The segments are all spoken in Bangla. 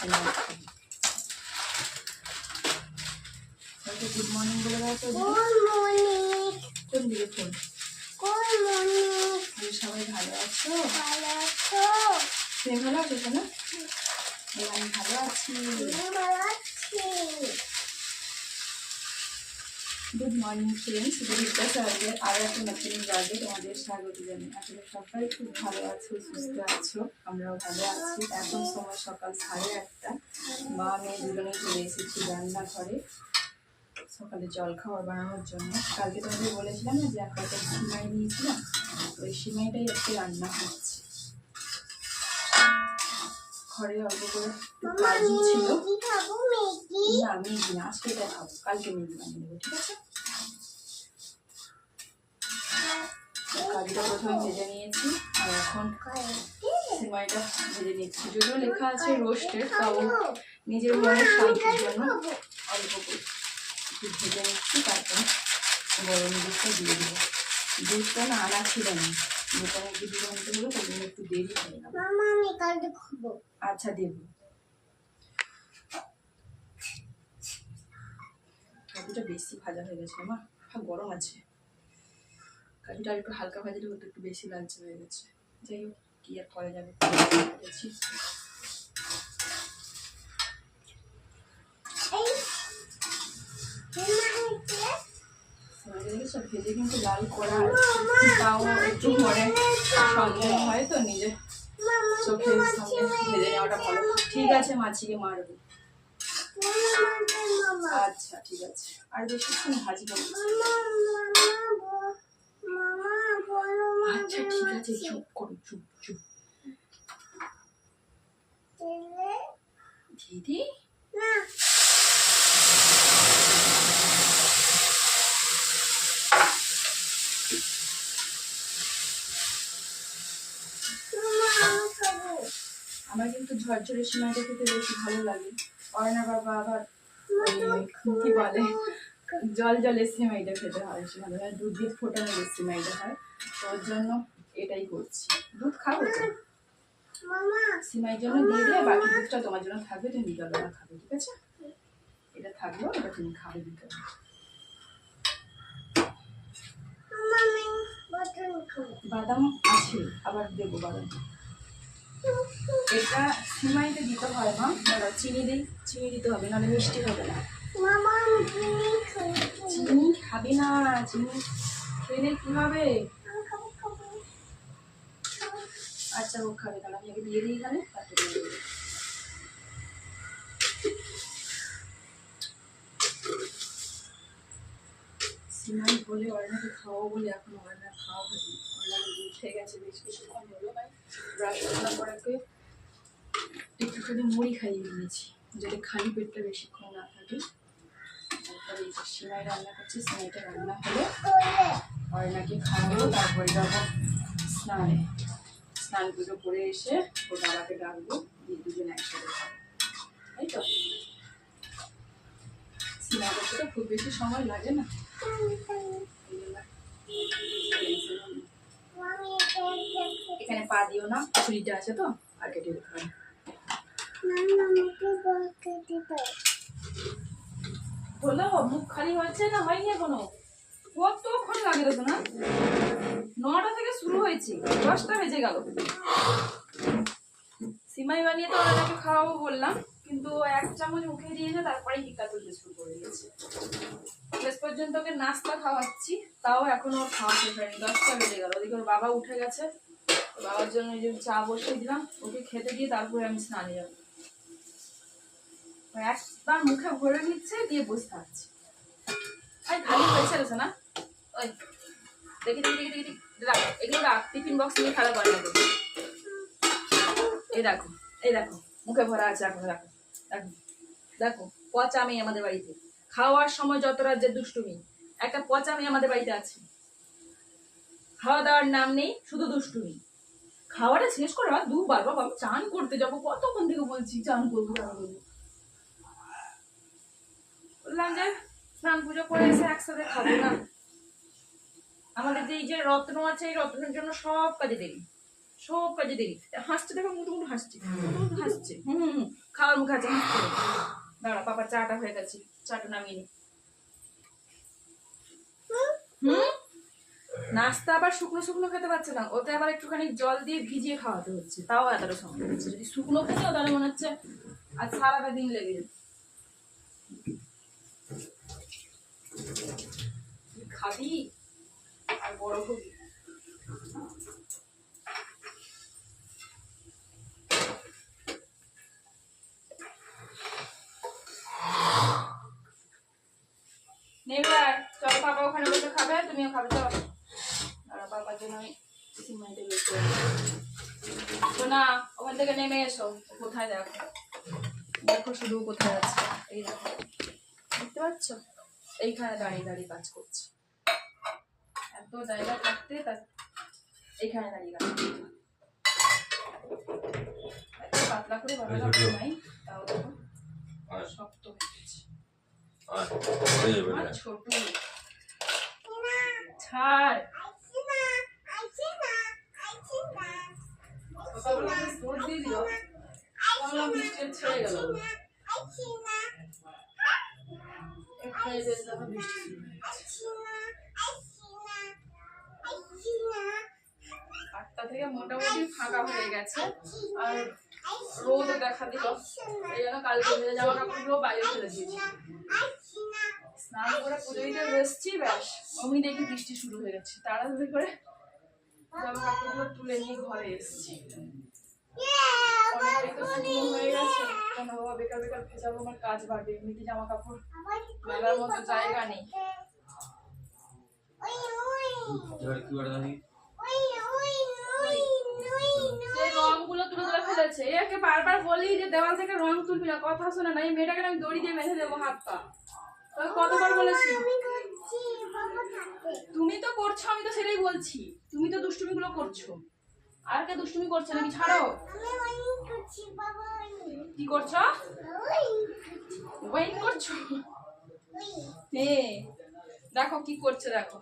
গুড মর্নিং বলে দিদি। Good morning. কোন দিকে ফোন. তুমি সবাই ভালো আছো ভালো আছো? তুমি ভালো আছো না আমি ভালো আছি ভালো আছি। গুড মর্নিং ফ্রেন্ডস দেবিকা স্যারদের আরও একটা নতুন ব্লগে তোমাদের স্বাগত জানাই। আসলে সবাই খুব ভালো আছো, সুস্থ আছো। আমরাও ভালো আছি। এখন সময় সকাল সাড়ে আটটা। মা মেয়ে দুজনেই চলে এসেছি রান্নাঘরে সকালে জল খাবার বানানোর জন্য। কালকে তোমাদের বলেছিলাম না যে এক প্যাকেট সিমাই নিয়েছিলাম? ওই সিমাইটাই আজকে রান্না হচ্ছে। ঘরে অল্প করে কাজু ছিল? না না আজকে এটা খাব কালকে মেঘি বানিয়ে ঠিক আছে? কাজুটা প্রথমে ভেজে নিয়েছি, আর এখন সিমাইটা ভেজে নিচ্ছি। যদিও লেখা আছে রোস্টেড, তাও নিজের মনের শান্তির জন্য অল্প করে একটু ভেজে নিচ্ছি, তারপরে গরম দুধটা দিয়ে দেবো। দুধটা না আনা ছিল না। একটু দিয়ে নিতে হলো তাই জন্য একটু দেরি হয়ে গেল আমি কালকে খাব। আচ্ছা দেব। কাজুটা বেশি ভাজা হয়ে গেছে, মা। হ্যাঁ গরম আছে। কাজুটা আর একটু হালকা ভাজাটা একটু বেশি লালচে হয়ে গেছে। যাই হোক, কি আর করা যাবে? ভেজে গেছে, ভেজে কিন্তু লাল করা। তাও একটু পরে সন্দেহ হয় তো নিজে চোখের সামনে ভেজে নেওয়াটা ভালো। ঠিক আছে মাছিকে মারবো। আচ্ছা ঠিক আছে। আর বেশিক্ষণ মামা, আচ্ছা ঠিক আছে চুপ করো চুপ চুপ? দিদি? না মামা, আমি খাব। আমার কিন্তু ঝরঝরে সিমাইটা খেতে বেশি ভালো লাগে। অর্ণা বাবা আবার কি বলে? জল জলের সিমাইটা খেতে হয় ভালো হয় দুধ দুধ ফোটানো যে সিমাইটা হয়। তো ওর জন্য এটাই করছি। দুধ খাব তো সিমাইয়ের জন্য দিয়ে দিয়ে বাকি দুধটা তোমার জন্য থাকবে, তুমি বিকালবেলা খাবে, ঠিক আছে? এটা থাকল, এটা তুমি খাবে বিকালে। মামা বাদাম বাদাম আছে, আবার দেবো বাদাম। এটা সিমাইতে দিতে হয় মা। চিনি দিই চিনি দিতে হবে নাহলে মিষ্টি হবে না। চিনি খাব। না চিনি খেলে কি হবে? আচ্ছা ও খাবে তাহলে আমি আগে দিয়ে দিই এখানে তারপরে সিমাই বলে অর্ণাকে খাওয়াবো বলে এখন অর্ণা খাওয়া হয়নি। অর্ণাকে উঠে গেছে বেশ কিছুক্ষণ হলো ভাই। ব্রাশ পর ওকে একটুখানি মুড়ি খাইয়ে দিয়েছি যাতে খালি পেটটা বেশিক্ষণ না থাকে। তারপরে সিমাই রান্না করছি, সিমাইটা রান্না হলে। অর্ণাকে খাওয়াবো তারপরে যাব স্নানে। স্নান পুজো করে এসে ওর বাবাকে ডাকবো, দিয়ে দুজন একসাথে তাই তো? সিনেমা করতে খুব বেশি সময় লাগে না এই জন্য tension নেই। মামি এটা এখানে পা দিও না ছুরিটা আছে তো, আর কেটে দিতে হলো মুখ খালি হয়েছে না হয়নি এখনও? নটা থেকে শুরু হয়েছে, দশটা বেজে সিমাই বানিয়ে তো ওনাকে খাওয়াবো বললাম, কিন্তু এক চামচ মুখে দিয়েছে তারপরে টিকা তুলতে শুরু করে দিয়েছে। শেষ পর্যন্ত ওকে নাস্তা খাওয়াচ্ছি, তাও এখনও খাওয়া শেষ হয়নি, দশটা বেজে গেল। ওদিকে ওর বাবা উঠে গেছে বাবার জন্য যে চা বসিয়ে দিলাম, ওকে খেতে দিয়ে তারপরে আমি স্নানে যাব। একবার মুখে ভরে নিচ্ছে, দিয়ে বসে থাকছে। আরে খালি হয়েছে রেছে না? ওই, দেখি দেখি দেখি দেখি রাখ এগুলো রাখ, টিফিন বক্স নিয়ে খারাপ বানিয়ে দেবো এই দেখো এই দেখো, মুখে ভরা আছে, এখন দেখো দেখো দেখো, পচা মেয়ে আমাদের বাড়িতে। খাওয়ার সময় যত রাজ্যের দুষ্টুমি, একটা পচা মেয়ে আমাদের বাড়িতে আছে। খাওয়া দাওয়ার নাম নেই, শুধু দুষ্টুমি। খাওয়াটা শেষ করে আবার দুবার বাবা, আমি চান করতে যাব, কতক্ষণ থেকে বলছি চান করব চান করব। বললাম যে, স্নান পুজো করে এসে একসাথে খাব না। আমাদের যে এই যে রত্ন আছে, এই রত্নের জন্য সব কাজে দেরি। সব কাজে দেরি। হাসছে দেখো মুটু মুটু হাসছে। হাসছে। হুম হুম। খাওয়ার মুখে করে। দাঁড়া পাপা চাটা হয়ে গেছে, চাটা নামিয়ে নি। নাস্তা আবার শুকনো শুকনো খেতে পারছে না। ওতে আবার একটুখানি জল দিয়ে ভিজিয়ে খাওয়াতে হচ্ছে। তাও এতটা সময় হচ্ছে যদি শুকনো খেতে তাহলে মনে হচ্ছে আর সারাটা দিন লেগে যাচ্ছে খাবি? আর বড় হবি নেবে আয় চলো পাপা ওখানে বসে খাবে তুমিও খাবে চলো আর বাবার জন্য আমি সিমেন্টে বের করে তো না ওখান থেকে নেমে এসো কোথায় দেখো দেখো শুধু কোথায় আছে এই দেখো দেখতে পাচ্ছ এইখানে দাঁড়িয়ে কাজ করছে। এত জায়গা থাকতে তার এইখানে দাঁড়িয়ে কাজ করছে। এত পাতলা করে বানানো নাই তাও দেখো শক্ত হয়ে গেছে। আর ছোট সকালবেলা দিয়ে দিল ছেড়ে গেল এখানে যেতে হবে বৃষ্টি শুরু হয়ে গেছে। আটটা থেকে মোটামুটি ফাঁকা হয়ে গেছে। আর রোদও দেখা দিল। এই জন্য কালকে ভেজা জামা কাপড়গুলো বাইরে ফেলে দিয়েছি। স্নান করে পুজো দিতে বসছি ব্যাস অমনি দেখি বৃষ্টি শুরু হয়ে গেছে। তাড়াতাড়ি করে জামা কাপড়গুলো তুলে নিয়ে ঘরে এসেছি। শুকনো হয়ে গেছে। কেন বাবা বেকার বেকার ভেজাবো আমার কাজ বাড়বে এমনিতে জামা কাপড় মেলার মতো জায়গা নেই। এবার কি করে দেখি সেই রংগুলো তুলে তুলে ফেলেছে একে বারবার বলি যে দেওয়াল থেকে রং তুলবি না কথা শোনে না এই মেয়েটাকে আমি দড়ি দিয়ে বেঁধে দেবো হাত পা। কতবার বলেছি? তুমি তো করছ আমি তো সেটাই বলছি। তুমি তো দুষ্টুমিগুলো করছ। আর কে দুষ্টুমি করছে নাকি? ছাড়ো। কি করছ? ওয়েট করছ? হে। দেখো কি করছে, দেখো।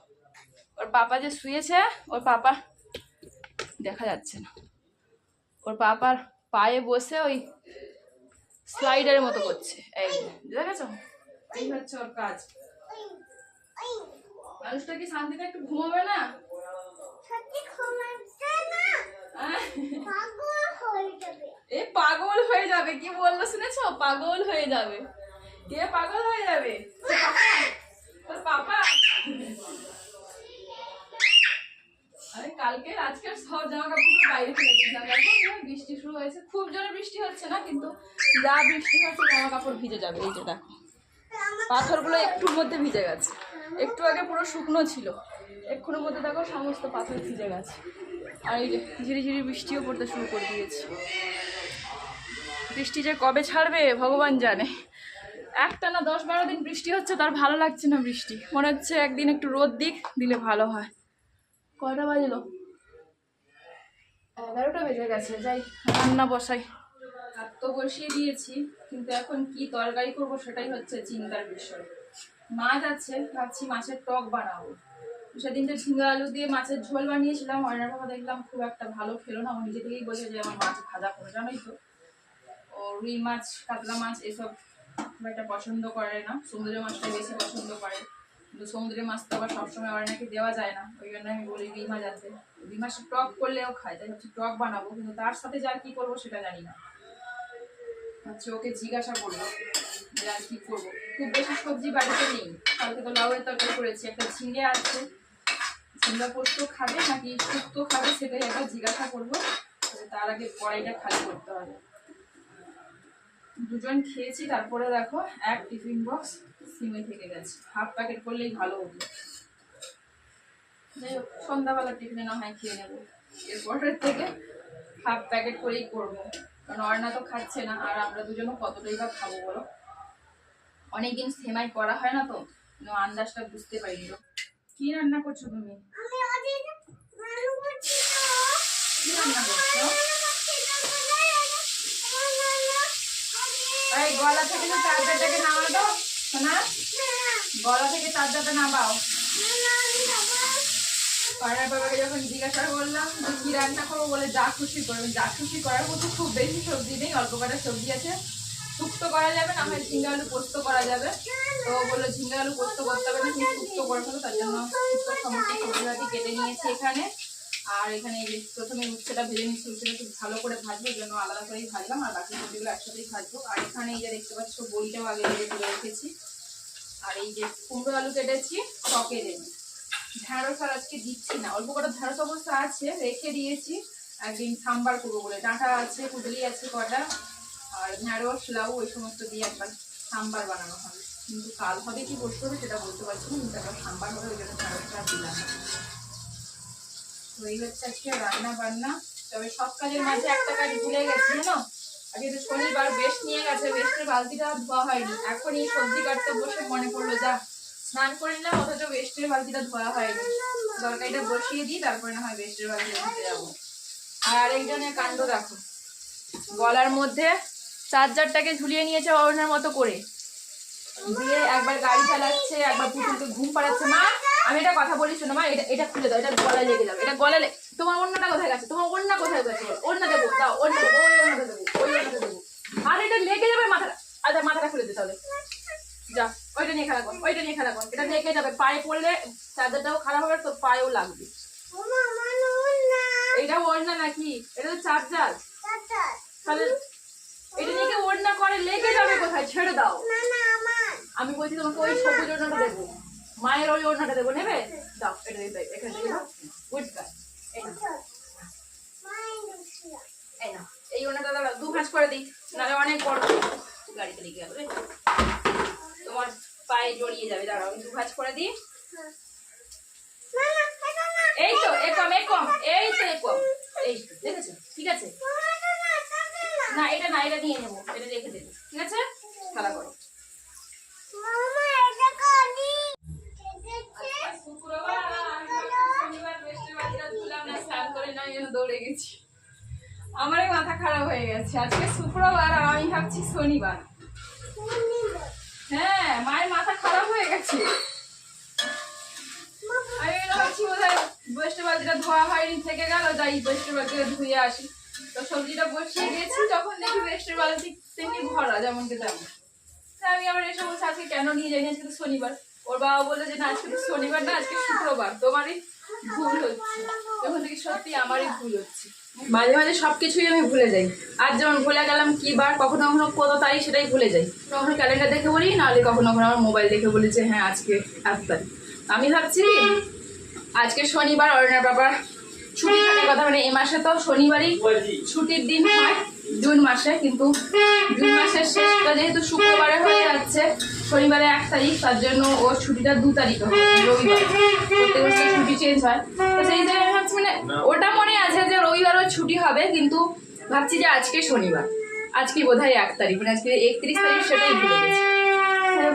ওর পাপা যে শুয়েছে, ওর পাপা দেখা যাচ্ছে না। ওর পাপার পায়ে বসে ওই স্লাইডারের মতো করছে। এই দেখেছ এই হচ্ছে ওর কাজ। মানুষটা কি শান্তিতে একটু ঘুমাবে না আহ, এ পাগল হয়ে যাবে কি বলল শুনেছো? পাগল হয়ে যাবে। কে পাগল হয়ে যাবে? তোর পাপা? আরে কালকে আজকের সব জামা কাপড়গুলো বাইরে ফেলে দিয়েছিলাম বৃষ্টি শুরু হয়েছে, খুব জোরে বৃষ্টি হচ্ছে না, কিন্তু যা বৃষ্টি হচ্ছে জামা কাপড় ভিজে যাবে। এই যে দেখো, পাথরগুলো একটুর মধ্যে ভিজে গেছে। একটু আগে পুরো শুকনো ছিল। এক্ষুনের মধ্যে দেখো সমস্ত পাথর ভিজে গেছে। আর এই যে ঝিরি ঝিরি বৃষ্টিও পড়তে শুরু করে দিয়েছে। বৃষ্টি যে কবে ছাড়বে ভগবান জানে। একটা না দশ বারো দিন বৃষ্টি হচ্ছে তার ভালো লাগছে না বৃষ্টি। মনে হচ্ছে একদিন একটু রোদ দিক দিলে ভালো হয়। কয়টা বাজলো? এগারোটা বেজে গেছে যাই। রান্না বসাই। ভাত তো বসিয়ে দিয়েছি কিন্তু এখন কি তরকারি করব সেটাই হচ্ছে চিন্তার বিষয়। মাছ আছে ভাবছি মাছের টক বানাবো। সেদিন যে ঝিঙ্গা আলু দিয়ে মাছের ঝোল বানিয়েছিলাম অয়নার বাবা দেখলাম খুব একটা ভালো খেলো না ও নিজে থেকেই বলছে যে আমার মাছ ভাজা করে জানোই তো। ও রুই মাছ, কাতলা মাছ এসব খুব একটা পছন্দ করে না। সমুদ্রের মাছটা বেশি পছন্দ করে। কিন্তু সমুদ্রের মাছ তো আবার সবসময় আবার নাকি দেওয়া যায় না। ওই জন্য আমি বলি রুই মাছ আছে রুই মাছ টক করলেও খায়, তাই হচ্ছে টক বানাবো। কিন্তু তার সাথে যা কি করব সেটা জানি না। হচ্ছে ওকে জিজ্ঞাসা করব যে আর কি করব। খুব বেশি সবজি বাড়িতে নেই। কালকে তো লাউয়ের তরকারি করেছি। একটা ঝিঙে আছে। ঝিঙ্গা পোস্ত খাবে নাকি শুক্তো খাবে সেটাই একবার জিজ্ঞাসা করব। তার আগে কড়াইটা খালি করতে হবে। দুজন খেয়েছি তারপরে দেখো এক টিফিন বক্স সিমে থেকে গেছে। হাফ প্যাকেট করলেই ভালো হতো। যাই হোক সন্ধ্যাবেলা টিফিনে না হয় খেয়ে নেব। এরপরের থেকে হাফ প্যাকেট করেই করব। কারণ অর্ণা তো খাচ্ছে না আর আমরা দুজনও কতটাই বা খাব বলো? অনেকদিন সেমাই করা হয় না তো আন্দাজটা বুঝতে পারিনি। তো। কি রান্না করছ তুমি? রান্না করছ? এই গলা থেকে যে চার্জারটাকে নামাও তো শোনা গলা থেকে চার্জারটা নামাও। পাড়ার বাবাকে যখন জিজ্ঞাসা করলাম যে কি রান্না করব, বলে যা খুশি করবে। যা খুশি করার মতো খুব বেশি সবজি নেই, অল্প কটা সবজি আছে। শুক্তো করা যাবে, না হয় ঝিঙ্গা আলু পোস্ত করা যাবে। তো বলল, ঝিঙ্গা আলু পোস্ত করতে হবে না, তুমি শুক্তো করে। ফেলো তার জন্য সমস্ত সবজি কেটে নিয়েছি এখানে। আর এখানে প্রথমে উচ্ছেটা ভেজে নিচ্ছি, উচ্ছেটা খুব ভালো করে ভাজবো, এই জন্য আলাদা করেই ভাজলাম, আর বাকি সবজিগুলো একসাথেই ভাজবো। আর এখানে এই যে দেখতে পাচ্ছ বইটাও আগে ভেজে তুলে রেখেছি। আর এই যে কুমড়ো আলু কেটেছি, টকে দেবো। ঢ্যাঁড়স আর আজকে দিচ্ছি না। অল্প কটা ঢ্যাঁড়স অবস্থা আছে, রেখে দিয়েছি। একদিন সাম্বার করব বলে। ডাঁটা আছে কুদলি আছে, কটা। আর ঢ্যাঁড়স, লাউ ওই সমস্ত দিয়ে একবার সাম্বার বানানো হবে। কিন্তু কাল হবে কি করতে হবে সেটা বলতে পারছি না, কিন্তু একবার সাম্বার হবে, ওই জন্য ঢ্যাঁড়সটা দিলাম। তো এই হচ্ছে আজকে রান্না বান্না। তবে সব কাজের মাঝে একটা কাজ ভুলে গেছি, জানো? আজকে তো শনিবার বেস্ট নিয়ে গেছে বেস্টের বালতিটা ধোয়া হয়নি। এখন এই সবজি কাটতে বসে মনে পড়ল, যা। স্নান করে নিলাম, অথচ বেস্টের বালতিটা ধোয়া হয়নি। তরকারিটা বসিয়ে দিই, তারপরে না হয় বেস্টের বালতিটা ধুতে যাব। আর আরেকজনের কাণ্ড দেখো। গলার মধ্যে চার্জারটাকে ঝুলিয়ে নিয়েছে অরুণের মতো করে। দিয়ে একবার গাড়ি চালাচ্ছে একবার পুতুলকে ঘুম পাড়াচ্ছে। মা আমি এটা কথা বলি শোনো মা এটা এটা খুলে দাও এটা গলায় লেগে যাবে। এটা গলায় তোমার অন্যটা কোথায় গেছে? তোমার অন্য কোথায় গেছে? অন্য দেবো দাও অন্য দেবো ওই অন্যটা দেবো ওই অন্যটা দেবো। আর এটা লেগে যাবে মাথাটা আচ্ছা মাথাটা খুলে দিতে হবে যা ওইটা নিয়ে খেলা কর ওইটা নিয়ে খেলা কর। এটা লেগে যাবে পায়ে পড়লে চার্জারটাও খারাপ হবে তো পায়েও লাগবে। এটা ওড়না নাকি? এটা তো চার্জার তাহলে এটা নিয়ে ওড়না করে লেগে যাবে কোথায়? ছেড়ে দাও। না না আমি বলছি তোমাকে ওই সবুজ ওড়নাটা দেবো। মায়ের ওই ওড়নাটা দেবো, নেবে? দাও, এটা দিয়ে এখানে দিয়ে দাও। গুড এই ওড়নাটা দাও দু ভাঁজ করে দিই, নাহলে অনেক বড় গাড়িতে লেগে যাবে তোমার পায়ে জড়িয়ে যাবে, দাঁড়াও, আমি দু ভাঁজ করে দিই। এই তো একম একম এই তো একম এই, দেখেছ? ঠিক আছে? না, এটা না, এটা নিয়ে নেব, এটা রেখে দেবো, ঠিক আছে? খেলা করো মামা এটা করি দেখেছে শুক্রবার আমি ভাবছি শনিবার বৃহস্পতিবারটা ধুলাম না স্নান করে এই দৌড়ে গেছি। আমারই মাথা খারাপ হয়ে গেছে। আজকে শুক্রবার, আর আমি ভাবছি শনিবার। হ্যাঁ মায়ের মাথা খারাপ হয়ে গেছে। ধোয়া আসি। তো সবজিটা বসিয়ে গেছি দেখি তেমনি যেমন আমি আবার এসে বলছি, আজকে কেন নিয়ে শনিবার। ওর বাবা বলল যে, না, আজকে শনিবার না, আজকে শুক্রবার। তোমারই মাঝে মাঝে সবকিছুই আমি ভুলে যাই। আজ যেমন ভুলে গেলাম কি বার, কখনো কখনো কত তারিখ সেটাই ভুলে যাই। কখনো ক্যালেন্ডার দেখে বলি, নাহলে কখনো কখনো আমার মোবাইল দেখে বলি যে হ্যাঁ আজকে এত তারিখ আমি ভাবছি, আজকে শনিবার অরণ্যের বাবার ছুটি থাকার কথা মানে এই মাসে তো শনিবারই ছুটির দিন হয়, জুন মাসে, কিন্তু জুন মাসের শেষটা যেহেতু শুক্রবারে হয়ে যাচ্ছে শনিবারে এক তারিখ, তার জন্য ওর ছুটিটা দু তারিখ হবে রবিবার। প্রত্যেক বছর ছুটি চেঞ্জ হয়। তো সেই জায়গায় ভাবছি মানে ওটা মনে আছে যে রবিবারও ছুটি হবে, কিন্তু ভাবছি যে আজকে শনিবার। আজকে বোধ হয় এক তারিখ মানে আজকে একত্রিশ তারিখ সেটাই ভুলে গেছি।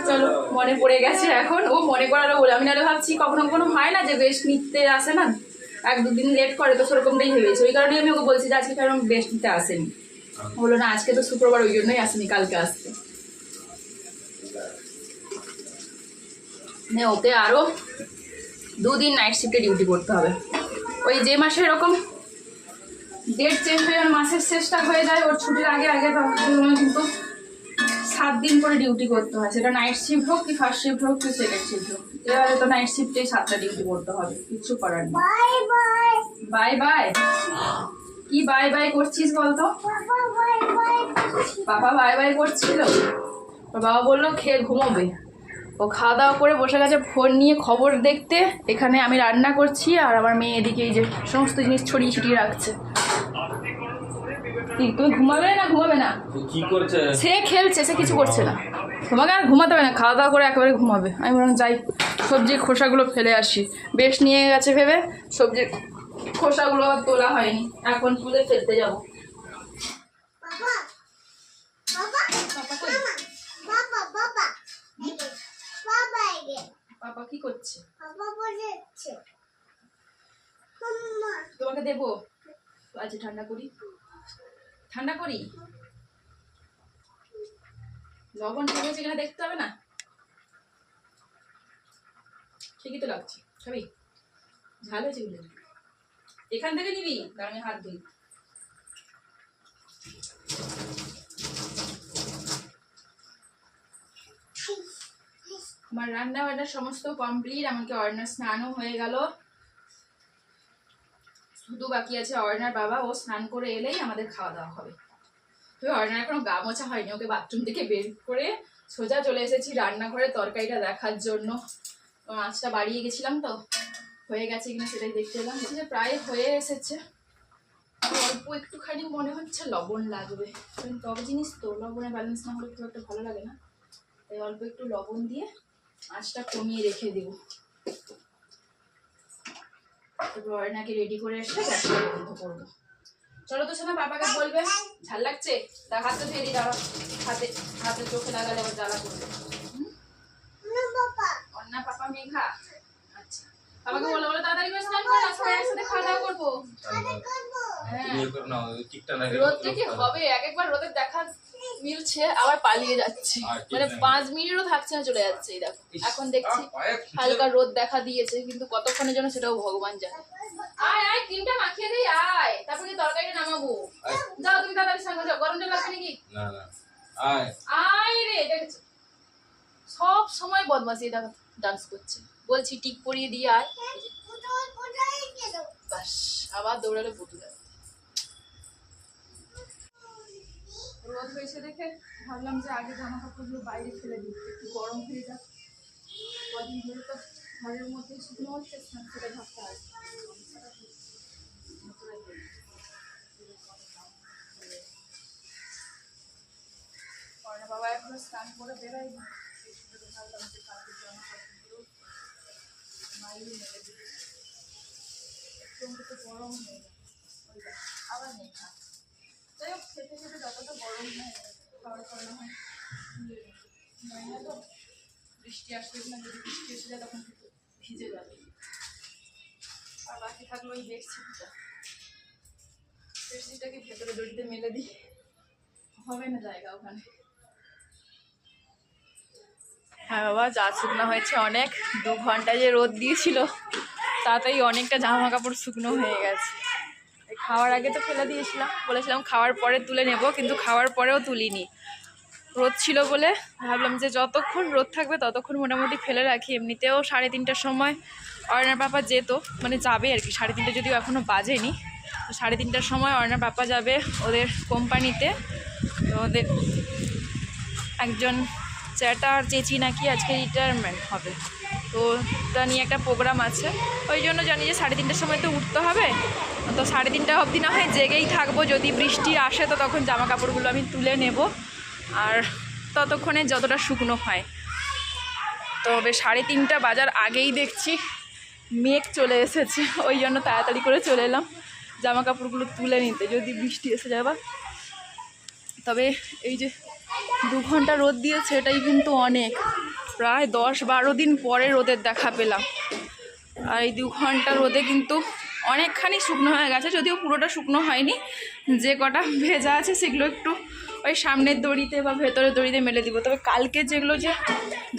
চলো, মনে পড়ে গেছে এখন। ও মনে করারও বলে আমি নাহলে ভাবছি কখনো কখনো হয় না যে বেশ নিতে আসে না? এক দুদিন লেট করে, তো সেরকমটাই ভেবেছি। ওই কারণে আমি ওকে বলছি যে আজকে কারণ বেশ নিতে আসেনি। বলল, না, আজকে তো শুক্রবার, ওই জন্যই আসেনি, কালকে আসতে ওকে আরও দুদিন নাইট শিফটে ডিউটি করতে হবে। ওই যে মাসে এরকম ডেট চেঞ্জ হয়ে মাসের শেষটা হয়ে যায় ওর ছুটির আগে আগে কিন্তু সাত দিন করে ডিউটি করতে হয়। সেটা নাইট শিফট হোক কি ফার্স্ট শিফট হোক কি সেকেন্ড শিফট হোক এবারে তো নাইট শিফটে সাতটা ডিউটি করতে হবে কিচ্ছু করার নেই। বাই বাই কি বাই বাই করছিস বলতো? বাবা বাই বাই বাবা বাই বাই করছিল? ওর বাবা বলল খেয়ে ঘুমোবে। ও খাওয়া দাওয়া করে বসে গেছে ফোন নিয়ে খবর দেখতে। এখানে আমি রান্না করছি আর আমার মেয়ে এদিকে এই যে সমস্ত জিনিস ছড়িয়ে ছিটিয়ে রাখছে। তুমি ঘুমাবে না ঘুমাবে না? কি করছে? সে খেলছে সে কিছু করছে না। তোমাকে আর ঘুমাতে হবে না খাওয়া দাওয়া করে একেবারে ঘুমাবে। আমি বরং যাই সবজির খোসাগুলো ফেলে আসি। বেশ নিয়ে গেছে ভেবে সবজির খোসাগুলো আর তোলা হয়নি। এখন তুলে ফেলতে যাব। পাপা কি করছে? বাবা বলেছে। তোমাকে দেবো? আচ্ছা ঠান্ডা করি। ঠান্ডা করি? লবণ ঠিক আছে কিনা দেখতে হবে না? ঠিকই তো লাগছে। খাবি? ঝাল হয়েছে বলে এখান থেকে নিবি? কারণ আমি হাত ধুই। আমার রান্না বান্না সমস্ত কমপ্লিট এমনকি অর্ণার স্নানও হয়ে গেল। শুধু বাকি আছে অর্ণার বাবা, ও স্নান করে এলেই আমাদের খাওয়া দাওয়া হবে। তবে অর্ণার এখনও গা মোছা হয়নি, ওকে বাথরুম থেকে বের করে সোজা চলে এসেছি রান্নাঘরে তরকারিটা দেখার জন্য। মাছটা বাড়িয়ে গেছিলাম তো, হয়ে গেছে কিনা সেটাই দেখতে এলাম। যে প্রায় হয়ে এসেছে। অল্প একটুখানি মনে হচ্ছে লবণ লাগবে। কারণ টক জিনিস তো, লবণের ব্যালেন্স না হলে খুব একটা ভালো লাগে না। তাই অল্প একটু লবণ দিয়ে আঁচটা কমিয়ে রেখে দেব। তারপর অয়নাকে রেডি করে এসে গ্যাসটা বন্ধ করব। চলো তো শোনা বাবাকে বলবে ঝাল লাগছে? তা হাতে ধুয়ে দিই দাঁড়া। হাতে হাতে চোখে লাগালে আবার জ্বালা করবে। অন্না পাপা মেঘা? বাবাকে বলো বলো তাড়াতাড়ি করে স্নান করে একসাথে খাওয়া দাওয়া করব। করব? হ্যাঁ। রোদটা কি হবে? এক একবার রোদের দেখা মিলছে আবার পালিয়ে যাচ্ছে। মানে পাঁচ মিনিটও থাকছে না চলে যাচ্ছে এই দেখো। এখন দেখছি হালকা রোদ দেখা দিয়েছে কিন্তু কতক্ষণের জন্য সেটাও ভগবান জানে। আয় আয় ক্রিমটা মাখিয়ে দিই আয়। তারপরে তরকারিটা নামাবো। যাও তুমি তাড়াতাড়ি স্নান করে যাও। গরম জল লাগবে নাকি? না না। আয়। আয় রে দেখেছ? সব সময় বদমাসি দেখো ডান্স করছে। বলছি টিক পরিয়ে দিয়ে আয়। ব্যাস আবার দৌড়ালে পুতুল। রোদ হয়েছে দেখে ভাবলাম যে আগে বাইরে ফেলে একটু গরম হয়ে কদিন ঘরের মধ্যে হয় বাবা এখনও স্নান করে বেরোয়নি। না ভাবলাম যে বাইরে একটু গরম হয়ে আবার নেই খাওয়া। যাই হোক খেতে খেতে যতটা গরম হয় খাওয়ার পরে না হয় না তো বৃষ্টি আসবে কিনা, যদি বৃষ্টি এসে যায় তখন কিন্তু ভিজে যাবে। আর বাকি থাকল ওই বেডশিটটা। বেডশিটটাকে ভেতরে দড়িতে মেলে দিই। হবে না জায়গা ওখানে। হ্যাঁ বাবা, যা শুকনো হয়েছে অনেক। দু ঘণ্টা যে রোদ দিয়েছিল, তাতেই অনেকটা জামা কাপড় শুকনো হয়ে গেছে। খাওয়ার আগে তো ফেলে দিয়েছিলাম, বলেছিলাম খাওয়ার পরে তুলে নেব, কিন্তু খাওয়ার পরেও তুলিনি। রোদ ছিল বলে ভাবলাম যে যতক্ষণ রোদ থাকবে, ততক্ষণ মোটামুটি ফেলে রাখি। এমনিতেও সাড়ে তিনটার সময় অর্ণার পাপা যেত মানে যাবে আর কি। সাড়ে তিনটে যদিও এখনও বাজেনি, তো সাড়ে তিনটার সময় অর্ণার পাপা যাবে ওদের কোম্পানিতে। তো ওদের একজন আর চেচি নাকি আজকে রিটায়ারমেন্ট হবে। তো তা নিয়ে একটা প্রোগ্রাম আছে। ওই জন্য জানি যে সাড়ে তিনটার সময় তো উঠতে হবে। তো সাড়ে তিনটা অবধি না হয় জেগেই থাকব। যদি বৃষ্টি আসে তো তখন জামা কাপড়গুলো আমি তুলে নেব। আর ততক্ষণে যতটা শুকনো হয়। তবে সাড়ে তিনটা বাজার আগেই দেখছি। মেঘ চলে এসেছে। ওই জন্য তাড়াতাড়ি করে চলে এলাম। জামা কাপড়গুলো তুলে নিতে। যদি বৃষ্টি এসে যায় বা তবে এই যে দু ঘণ্টা রোদ দিয়েছে, এটাই কিন্তু অনেক। প্রায় দশ বারো দিন পরে রোদের দেখা পেলাম। আর এই দু ঘণ্টা রোদে কিন্তু অনেকখানি শুকনো হয়ে গেছে, যদিও পুরোটা শুকনো হয়নি। যে কটা ভেজা আছে সেগুলো একটু ওই সামনের দড়িতে বা ভেতরের দড়িতে মেলে দিব। তবে কালকে যেগুলো যে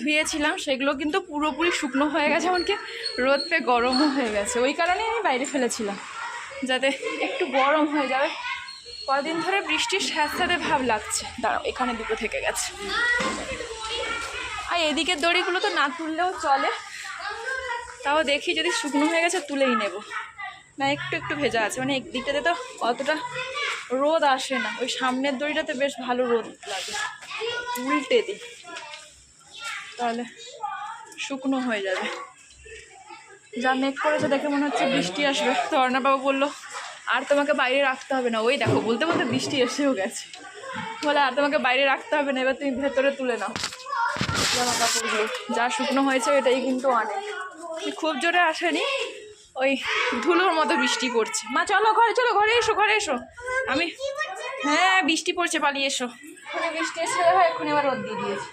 ধুয়েছিলাম, সেগুলো কিন্তু পুরোপুরি শুকনো হয়ে গেছে, এমনকি রোদ পেয়ে গরমও হয়ে গেছে। ওই কারণেই আমি বাইরে ফেলেছিলাম, যাতে একটু গরম হয়ে যাবে। কদিন ধরে বৃষ্টির স্যাঁতস্যাঁতে ভাব লাগছে। দাঁড়াও, এখানে দুটো থেকে গেছে। আর এদিকের দড়িগুলো তো না তুললেও চলে। তাও দেখি যদি শুকনো হয়ে গেছে তুলেই নেব। না, একটু একটু ভেজা আছে। মানে একদিকটাতে তো অতটা রোদ আসে না। ওই সামনের দড়িটাতে বেশ ভালো রোদ লাগে। উল্টে দিই। তাহলে শুকনো হয়ে যাবে। যা মেঘ করেছে দেখে মনে হচ্ছে বৃষ্টি আসবে। তো অর্ণাবাবু বলল আর তোমাকে বাইরে রাখতে হবে না। ওই দেখো, বলতে বলতে বৃষ্টি এসেও গেছে। বলে, আর তোমাকে বাইরে রাখতে হবে না, এবার তুমি ভেতরে তুলে নাও। জামা কাপড়গুলো যা শুকনো হয়েছে, এটাই কিন্তু অনেক। খুব জোরে আসেনি। ওই ধুলোর মতো বৃষ্টি পড়ছে। মা, চলো ঘরে চলো, ঘরে এসো ঘরে এসো। আমি হ্যাঁ বৃষ্টি পড়ছে, পালিয়ে এসো। বৃষ্টি এসে হয় এক্ষুনি আবার রোদ দিয়ে দিয়েছে।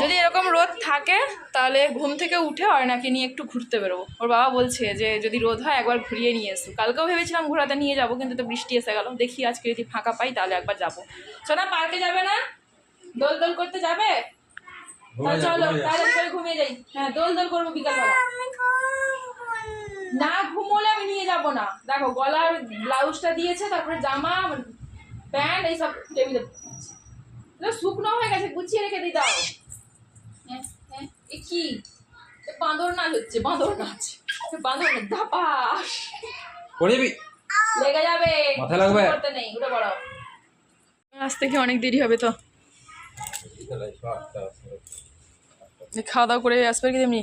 যদি এরকম রোদ থাকে তাহলে ঘুম থেকে উঠে অয়নাকে নিয়ে একটু ঘুরতে বেরোবো। ওর বাবা বলছে যে যদি রোদ হয় একবার ঘুরিয়ে নিয়ে এসো। কালকেও ভেবেছিলাম ঘোরাতে নিয়ে যাব কিন্তু তো বৃষ্টি এসে গেল। দেখি আজকে যদি ফাঁকা পাই তাহলে একবার যাব। সোনা পার্কে যাবে না? দোল দোল করতে যাবে? চলো। তাড়াতাড়ি করে ঘুমিয়ে যাই। হ্যাঁ দোল দোল করব বিকালবেলা না ঘুমোলে আমি নিয়ে যাব না। দেখো গলার ব্লাউজটা দিয়েছে তারপরে জামা প্যান্ট এইসব টেবিলে শুকনো হয়ে গেছে গুছিয়ে রেখে দিই দাও। এ কি? বাঁদর নাচ হচ্ছে বাঁদর নাচ বাঁদর নাচ ধাপাস। পড়ে যাবি লেগে যাবে। মাথায় লাগবে? করতে নেই উঠে পড়ো। আসতে কি অনেক দেরি হবে তো। খাওয়া দাওয়া করে আসবে কি তেমনি?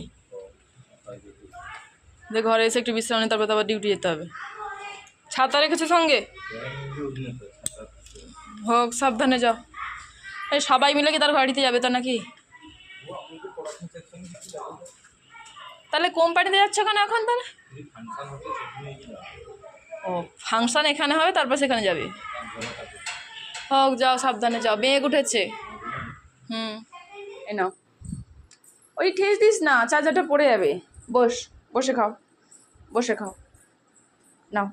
যে ঘরে এসে একটু বিশ্রাম নিয়ে তারপর তো আবার ডিউটি যেতে হবে। ছাতা রেখেছো সঙ্গে? হোক সাবধানে যাও। এই সবাই মিলে কি তার বাড়িতে যাবে তো নাকি? তাহলে কোম্পানিতে যাচ্ছ কেন এখন তাহলে? ও ফাংশন এখানে হবে তারপর সেখানে যাবে? হোক যাও সাবধানে যাও বেগ উঠেছে। হুম এ নাও। ওই ঠেস দিস না চার্জারটা পড়ে যাবে। বস বসে খাও বসে খাও। নাও।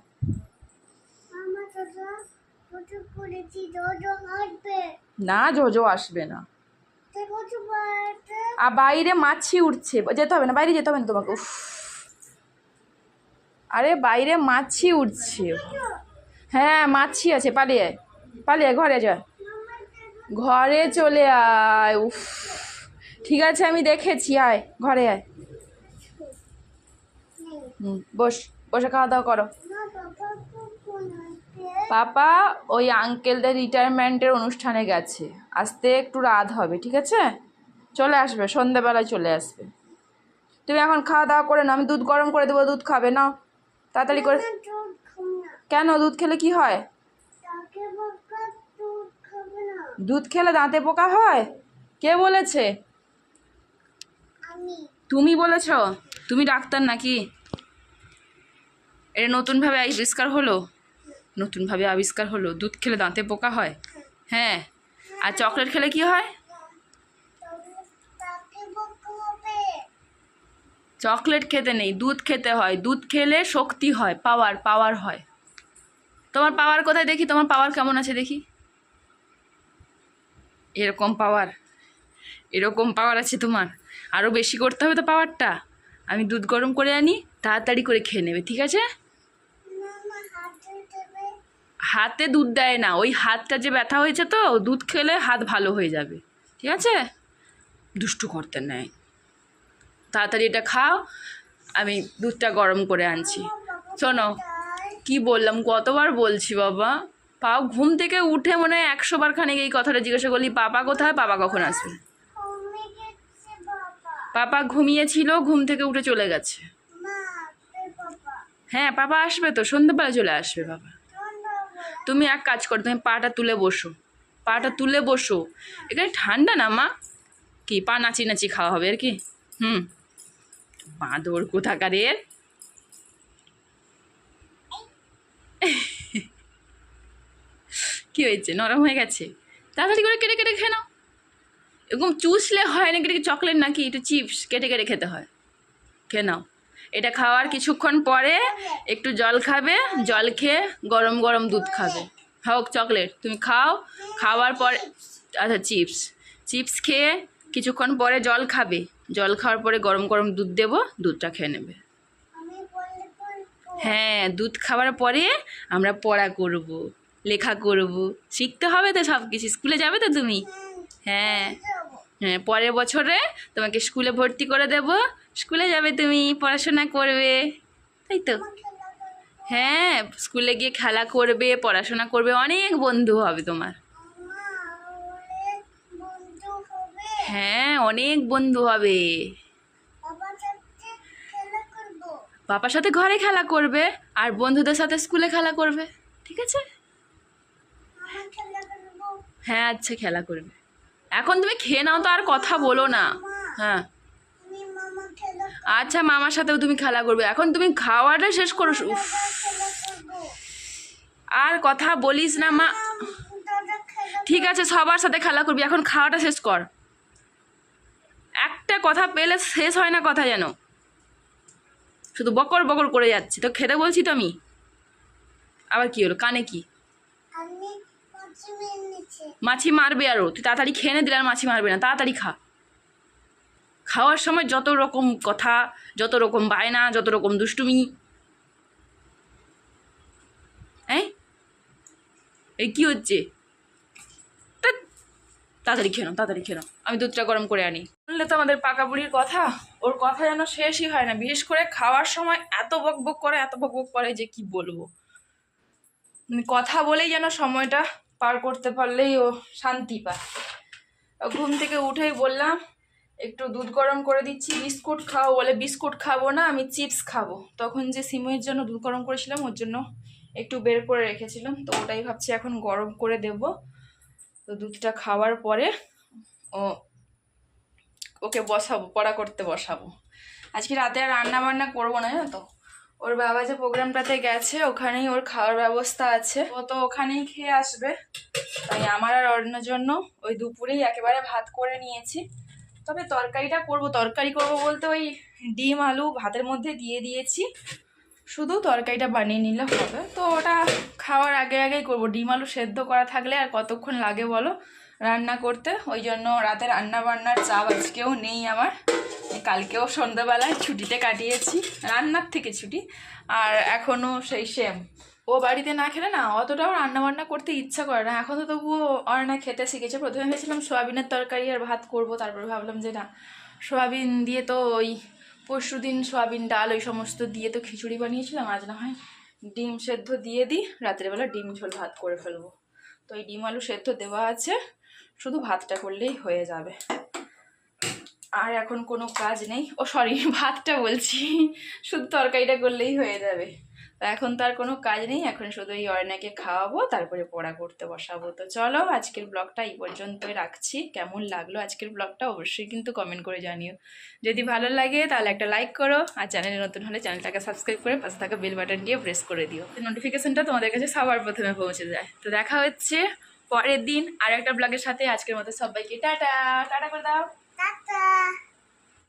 না জোজো আসবে না। আর বাইরে মাছি উঠছে যেতে হবে না বাইরে যেতে হবে না তোমাকে। উফ। আরে বাইরে মাছি উঠছে হ্যাঁ মাছি আছে পালিয়ে পালিয়ে ঘরে যা। ঘরে চলে আয় উফ। ঠিক আছে আমি দেখেছি আয় ঘরে আয়। হুম বস বসে খাওয়া দাওয়া করো। পাপা ওই আঙ্কেলদের রিটায়ারমেন্টের অনুষ্ঠানে গেছে। আসতে একটু রাত হবে ঠিক আছে? চলে আসবে সন্ধ্যাবেলায় চলে আসবে। তুমি এখন খাওয়া দাওয়া করে নাও আমি দুধ গরম করে দেবো দুধ খাবে নাও। তাড়াতাড়ি করে না না। কেন দুধ খেলে কি হয়? না। দুধ খেলে দাঁতে পোকা হয়? কে বলেছে? তুমি বলেছ? তুমি ডাক্তার নাকি? এটা নতুনভাবে আবিষ্কার হলো? নতুনভাবে আবিষ্কার হলো। দুধ খেলে দাঁতে পোকা হয়? হ্যাঁ। আর চকলেট খেলে কি হয়? চকলেট খেতে নেই, দুধ খেতে হয়। দুধ খেলে শক্তি হয় পাওয়ার পাওয়ার হয়। তোমার পাওয়ার কোথায় দেখি? তোমার পাওয়ার কেমন আছে দেখি? এরকম পাওয়ার এরকম পাওয়ার আছে তোমার। আরও বেশি করতে হবে তো পাওয়ারটা আমি দুধ গরম করে আনি, তাড়াতাড়ি করে খেয়ে নেবে, ঠিক আছে? হাতে দুধ দেয় না ওই হাতটা যে ব্যথা হয়েছে তো দুধ খেলে হাত ভালো হয়ে যাবে ঠিক আছে? দুষ্টু করতে নেয় তাড়াতাড়ি এটা খাও আমি দুধটা গরম করে আনছি। শোনো কি বললাম কতবার বলছি বাবা পাও ঘুম থেকে উঠে মনে হয় একশো বার খানিক এই কথাটা জিজ্ঞাসা করলি পাপা কোথায়? পাপা কখন আসবে? পাপা ঘুমিয়েছিল ঘুম থেকে উঠে চলে গেছে। হ্যাঁ পাপা আসবে তো সন্ধ্যেবেলা চলে আসবে বাবা। তুমি এক কাজ করো, তুমি পাটা তুলে বসো। পাটা তুলে বসো। এখানে ঠান্ডা না, মা? কি, পা নাচি নাচি খাওয়া হবে, আর কি? হুম। বাঁদর কোথাকারের কি হয়েছে? নরম হয়ে গেছে? তাড়াতাড়ি করে কেটে কেটে খেয়ে নাও। এরকম চুষলে হয় না কেটে চকলেট নাকি? একটু চিপস, কেটে কেটে খেতে হয়। খেয়ে নাও। এটা খাওয়ার কিছুক্ষণ পরে একটু জল খাবে, জল খেয়ে গরম গরম দুধ খাবে। হোক, চকলেট। তুমি খাও, খাওয়ার পরে আচ্ছা চিপস। চিপস খেয়ে কিছুক্ষণ পরে জল খাবে। জল খাওয়ার পরে গরম গরম দুধ দেবো, দুধটা খেয়ে নেবে। হ্যাঁ দুধ খাওয়ার পরে আমরা পড়া করব, লেখা করব। শিখতে হবে তো সব কিছু। স্কুলে যাবে তো তুমি? হ্যাঁ। হ্যাঁ পরের বছরে তোমাকে স্কুলে ভর্তি করে দেব। স্কুলে যাবে তুমি, পড়াশোনা করবে। তাই তো? হ্যাঁ স্কুলে গিয়ে খেলা করবে, পড়াশোনা করবে, অনেক বন্ধু হবে তোমার। হ্যাঁ অনেক বন্ধু হবে। বাবার সাথে ঘরে খেলা করবে, আর বন্ধুদের সাথে স্কুলে খেলা করবে। ঠিক আছে? হ্যাঁ আচ্ছা খেলা করবে। এখন তুমি খেয়ে নাও তো আর কথা বলো না। হ্যাঁ। আচ্ছা মামার সাথেও তুমি খেলা করবে। এখন তুমি খাওয়াটা শেষ করো। আর কথা বলিস না, মা। ঠিক আছে, সবার সাথে খেলা করবি। এখন খাওয়াটা শেষ কর। একটা কথা পেলে শেষ হয় না কথা যেন। শুধু বকর বকর করে যাচ্ছে। তো খেতে বলছি তো আমি? আবার কি হলো? কানে কি? মাছি মারবে আরও তুই তাড়াতাড়ি খেয়ে নে দিলে আর মাছি মারবে না। তাড়াতাড়ি খা। খাওয়ার সময় যত রকম কথা, যত রকম বায়না, যত রকম দুষ্টুমি। হ্যাঁ? এই কি হচ্ছে? তাড়াতাড়ি খেয়ে নাও, তাড়াতাড়ি খেয়ে নাও। আমি দুধটা গরম করে আনি। শুনলে তো আমাদের পাকা বুড়ির কথা? ওর কথা যেন শেষই হয় না। বিশেষ করে খাওয়ার সময় এত বক বক করে, এত বক বক করে যে কি বলব? মানে কথা বলেই যেন সময়টা পার করতে পারলেই ও শান্তি পায়। ঘুম থেকে উঠেই বললাম, একটু দুধ গরম করে দিচ্ছি, বিস্কুট খাও। বলে, বিস্কুট খাব না, আমি চিপস খাব। তখন যে সিমুয়ের জন্য দুধ গরম করেছিলাম, ওর জন্য একটু বের করে রেখেছিলাম। তো ওটাই ভাবছি এখন গরম করে দেব। তো দুধটা খাওয়ার পরে ও, ওকে বসাবো, পড়া করতে বসাবো। আজকে রাতে আর রান্না বান্না করব না, জানো তো? ওর বাবা যে প্রোগ্রামটাতে গেছে, ওখানেই ওর খাওয়ার ব্যবস্থা আছে। ও তো ওখানেই খেয়ে আসবে। তাই আমার আর অন্যের জন্য ওই দুপুরেই একেবারে ভাত করে নিয়েছি। তবে তরকারিটা করব, তরকারি করব বলতে ওই ডিম, আলু ভাতের মধ্যে দিয়ে দিয়েছি। শুধু তরকারিটা বানিয়ে নিলে হবে। তো ওটা খাওয়ার আগে আগেই করব। ডিম, আলু সেদ্ধ করা থাকলে আর কতক্ষণ লাগে বলো? রান্না করতে। ওই জন্য রাতে রান্না বান্নার চাপ আজকেও নেই আমার। কালকেও সন্ধ্যাবেলায় ছুটিতে কাটিয়েছি। রান্নার থেকে ছুটি। আর এখনও সেই সেম ও বাড়িতে না খেলে না, অতটাও রান্না বান্না করতে ইচ্ছা করে না। এখন তো তবুও অর্ণা খেতে শিখেছে। প্রথমে ভেবেছিলাম সোয়াবিনের তরকারি আর ভাত করব, তারপর ভাবলাম যে না, সোয়াবিন দিয়ে তো ওই পরশু দিন সোয়াবিন, ডাল ওই সমস্ত দিয়ে তো খিচুড়ি বানিয়েছিলাম। আজ না হয় ডিম সেদ্ধ দিয়ে দিই। রাত্রেবেলা ডিম ঝোল ভাত করে ফেলব। তো এই ডিম আলু সেদ্ধ দেওয়া আছে। শুধু ভাতটা করলেই হয়ে যাবে। আর এখন কোনো কাজ নেই। ও সরি ভাতটা বলছি। শুধু তরকারিটা করলেই হয়ে যাবে। তো এখন তো আর কোনো কাজ নেই। এখন শুধু এই অর্ণাকে খাওয়াবো, তারপরে পড়া করতে বসাবো। তো চলো, আজকের ব্লগটা এই পর্যন্তই রাখছি। কেমন লাগল আজকের ব্লগটা অবশ্যই কিন্তু কমেন্ট করে জানিও। যদি ভালো লাগে তাহলে একটা লাইক করো, আর চ্যানেলে নতুন হলে চ্যানেলটাকে সাবস্ক্রাইব করে পাশে থাকা বেল বাটন দিয়ে প্রেস করে দিও। নোটিফিকেশনটা তোমাদের কাছে সবার প্রথমে পৌঁছে যায়। তো দেখা হচ্ছে। পরের দিন আর একটা ব্লগের সাথে আজকের মতো সবাইকে টাটা। টাটা করে দাও। টাটা।